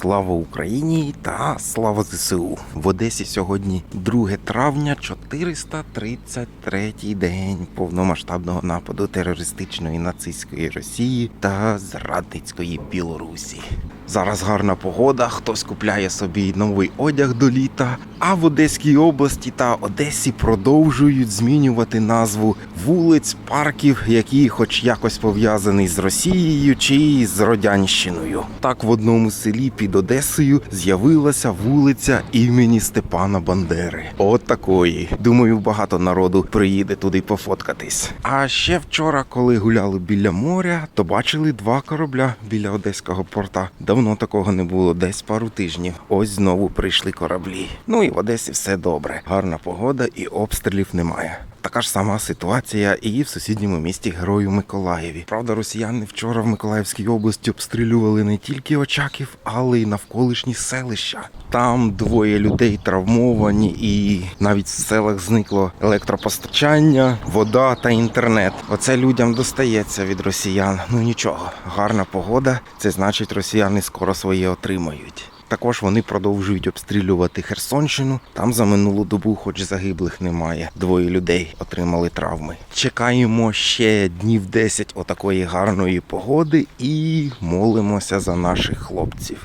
Слава Україні та слава ЗСУ. В Одесі сьогодні 2 травня, 433 день повномасштабного нападу терористичної нацистської Росії та зрадницької Білорусі. Зараз гарна погода, хтось купляє собі новий одяг до літа. А в Одеській області та Одесі продовжують змінювати назву вулиць, парків, які хоч якось пов'язані з Росією чи з Радянщиною. Так в одному селі під Одесою з'явилася вулиця імені Степана Бандери. От такої. Думаю, багато народу приїде туди пофоткатись. А ще вчора, коли гуляли біля моря, то бачили два корабля біля одеського порта. Давно такого не було, десь пару тижнів. Ось знову прийшли кораблі. Ну і в Одесі все добре. Гарна погода і обстрілів немає. Така ж сама ситуація і в сусідньому місті Герою Миколаєві. Правда, росіяни вчора в Миколаївській області обстрілювали не тільки Очаків, але й навколишні селища. Там двоє людей травмовані, і навіть в селах зникло електропостачання, вода та інтернет. Оце людям достається від росіян. Ну нічого, гарна погода. Це значить, росіяни скоро своє отримають. Також вони продовжують обстрілювати Херсонщину. Там за минулу добу, хоч загиблих немає. Двоє людей отримали травми. Чекаємо ще днів 10 отакої гарної погоди і молимося за наших хлопців.